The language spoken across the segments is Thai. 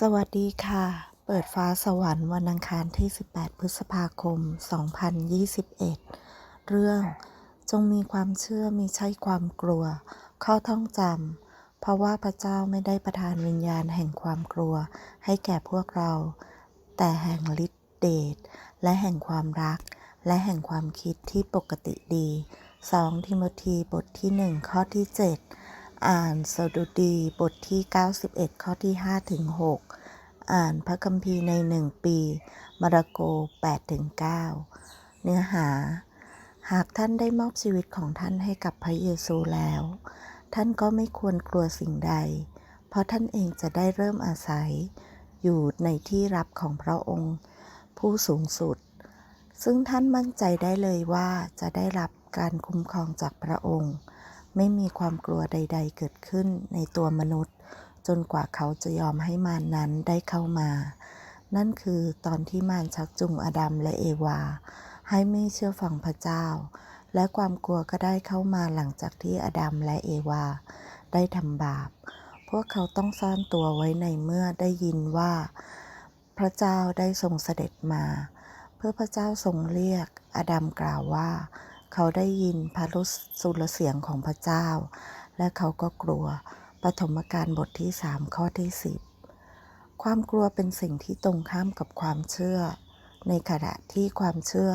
สวัสดีค่ะ เปิดฟ้าสวรรค์วันอังคารที่ 18 พฤษภาคม 2021 เรื่องจงมีความเชื่อมีใช่ความกลัว ข้อท่องจำ เพราะว่าพระเจ้าไม่ได้ประทานวิญญาณแห่งความกลัว ให้แก่พวกเรา แต่แห่งฤทธิเดชและแห่งความรัก และแห่งความคิดที่ปกติดี 2 ทิโมธีบทที่ 1 ข้อที่ 7 อ่านสดุดีบทที่ 91 ข้อที่5ถึง6อ่านพระคัมภีร์ใน1ปี มาระโก8ถึง9เนื้อหา หากท่านได้มอบชีวิตของท่านให้กับพระเยซูแล้ว ท่านก็ไม่ควรกลัวสิ่งใด เพราะท่านเองจะได้เริ่มอาศัย อยู่ในที่รับของพระองค์ ผู้สูงสุด ซึ่งท่านมั่นใจได้เลยว่าจะได้รับการคุ้มครองจากพระองค์ ไม่มีความกลัวใด ๆ เกิดขึ้นในตัวมนุษย์ จนกว่าเขาจะยอมให้มารนนั้นได้เข้ามา นั่นคือตอนที่มารชักจูงอดัมและเอวา ให้ไม่เชื่อฟังพระเจ้า และความกลัวก็ได้เข้ามาหลังจากที่อดัมและเอวา ได้ทำบาป พวกเขาต้องซ่อนตัวไว้ในเมื่อได้ยินว่า พระเจ้าได้ทรงเสด็จมา เพื่อพระเจ้าทรงเรียกอดัมกล่าวว่า เขาได้ยินพระสุรเสียงของพระเจ้า และเขาก็กลัวปฐมกาลบทที่3ข้อที่10ความกลัวเป็นสิ่งที่ตรงข้ามกับความเชื่อ ในขณะที่ความเชื่อ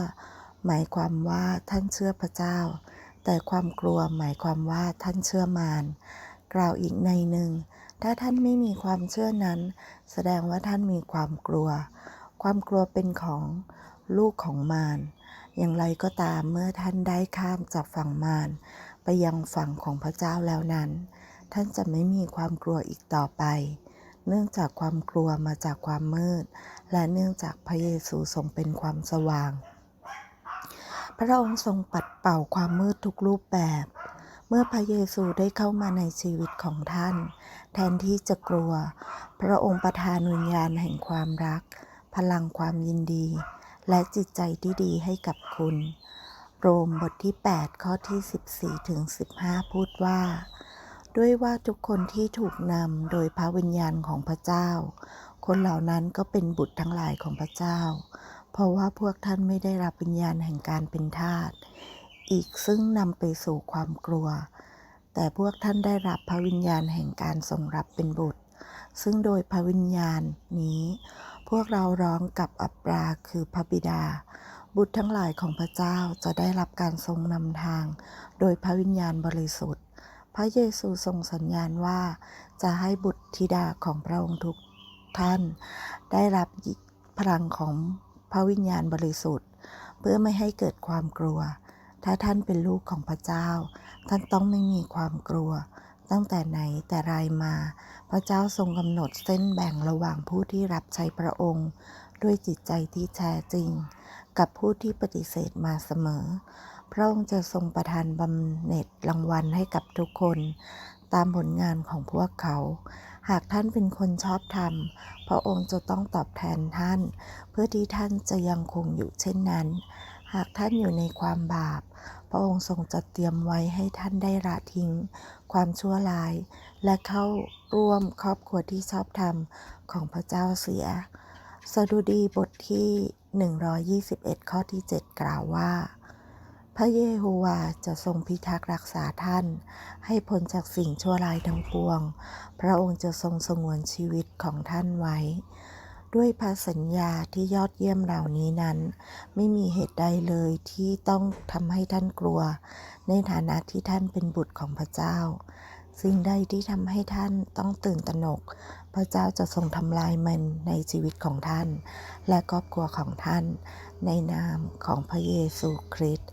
หมายความว่าท่านเชื่อพระเจ้า แต่ความกลัวหมายความว่าท่านเชื่อมารกล่าวอีกในหนึ่ง ถ้าท่านไม่มีความเชื่อนั้น แสดงว่าท่านมีความกลัว ความกลัวเป็นของลูกของมาร อย่างไรก็ตามเมื่อท่านได้ข้ามจากฝั่งมารไปยังฝั่งของพระเจ้าแล้วนั้น ท่านจะไม่มีความกลัวอีกต่อไป เนื่องจากความกลัวมาจากความมืด และเนื่องจากพระเยซูทรงเป็นความสว่าง พระองค์ทรงปัดเป่าความมืดทุกรูปแบบ เมื่อพระเยซูได้เข้ามาในชีวิตของท่าน แทนที่จะกลัว พระองค์ประทานวิญญาณแห่งความรัก พลังความยินดี และจิตใจที่ดีให้กับคุณ โรมบทที่ 8 ข้อที่ 14 ถึง 15 พูดว่า ด้วยว่าทุกคนที่ถูกนำโดยพระวิญญาณของพระเจ้า คนเหล่านั้นก็เป็นบุตรทั้งหลายของพระเจ้า เพราะว่าพวกท่านไม่ได้รับวิญญาณแห่งการเป็นทาสอีกซึ่งนำไปสู่ความกลัว แต่พวกท่านได้รับพระวิญญาณแห่งการทรงรับเป็นบุตร ซึ่งโดยพระวิญญาณนี้ พวกเราร้องกับอับราคือพระบิดา บุตรทั้งหลายของพระเจ้าจะได้รับการทรงนำทาง โดยพระวิญญาณบริสุทธิ์ พระเยซูทรงสัญญาณว่า จะให้บุตรธิดาของพระองค์ทุกท่าน ได้รับพลังของพระวิญญาณบริสุทธิ์ เพื่อไม่ให้เกิดความกลัว ถ้าท่านเป็นลูกของพระเจ้า ท่านต้องไม่มีความกลัว ตั้งแต่ไหนแต่ไรมา พระเจ้าทรงกำหนดเส้นแบ่งระหว่างผู้ที่รับใช้พระองค์ ด้วยจิตใจที่แท้จริง กับผู้ที่ปฏิเสธมาเสมอ พระองค์จะทรงประทานบำเหน็จรางวัลให้กับทุกคน ตามผลงานของพวกเขา หากท่านเป็นคนชอบธรรม พระองค์จะต้องตอบแทนท่าน เพื่อที่ท่านจะยังคงอยู่เช่นนั้น หากท่านอยู่ในความบาป พระองค์ทรงจัดเตรียมไว้ให้ท่านได้ละทิ้ง ความชั่วร้าย และเข้าร่วมครอบครัวที่ชอบธรรมของพระเจ้าเสีย สดุดีบทที่ 121 ข้อที่ 7 กล่าวว่า พระเยโฮวาจะทรงพิทักษ์รักษาท่าน ให้พ้นจากสิ่งชั่วร้ายทั้งปวง พระองค์จะทรงสงวนชีวิตของท่านไว้ ด้วยพระสัญญาที่ยอดเยี่ยมเหล่านี้นั้น ไม่มีเหตุใดเลยที่ต้องทำให้ท่านกลัว ในฐานะที่ท่านเป็นบุตรของพระเจ้า สิ่งใดที่ทำให้ท่านต้องตื่นตระหนก พระเจ้าจะทรงทำลายมันในชีวิตของท่าน และครอบครัวของท่าน ในนามของพระเยซูคริสต์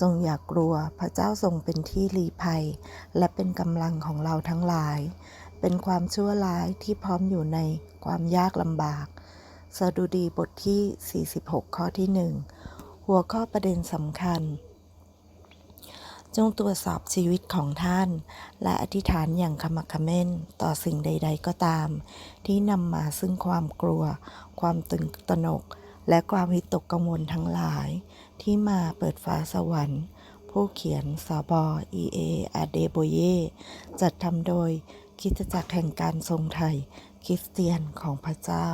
จงอย่ากกลัวพระเจ้าทรงเป็นที่ลี้ภัย และเป็นกำลังของเราทั้งหลาย เป็นความชั่วร้ายที่พร้อมอยู่ในความยากลำบากสดุดีบทที่ 46 ข้อที่ 1 หัวข้อประเด็นสำคัญ จงตรวจสอบชีวิตของท่าน และอธิษฐานอย่างขมักขม้นต่อสิ่งใด ๆ ก็ตาม ที่นำมาซึ่งความกลัว ความตื่นตระหนก และความวิตกกังวลทั้งหลาย ที่มาเปิดฟ้าสวรรค์ ผู้เขียนสบอ e a อาเดโบเย จัดทำโดย คิดจักรแห่งการทรงไทย คริสเตียนของพระเจ้า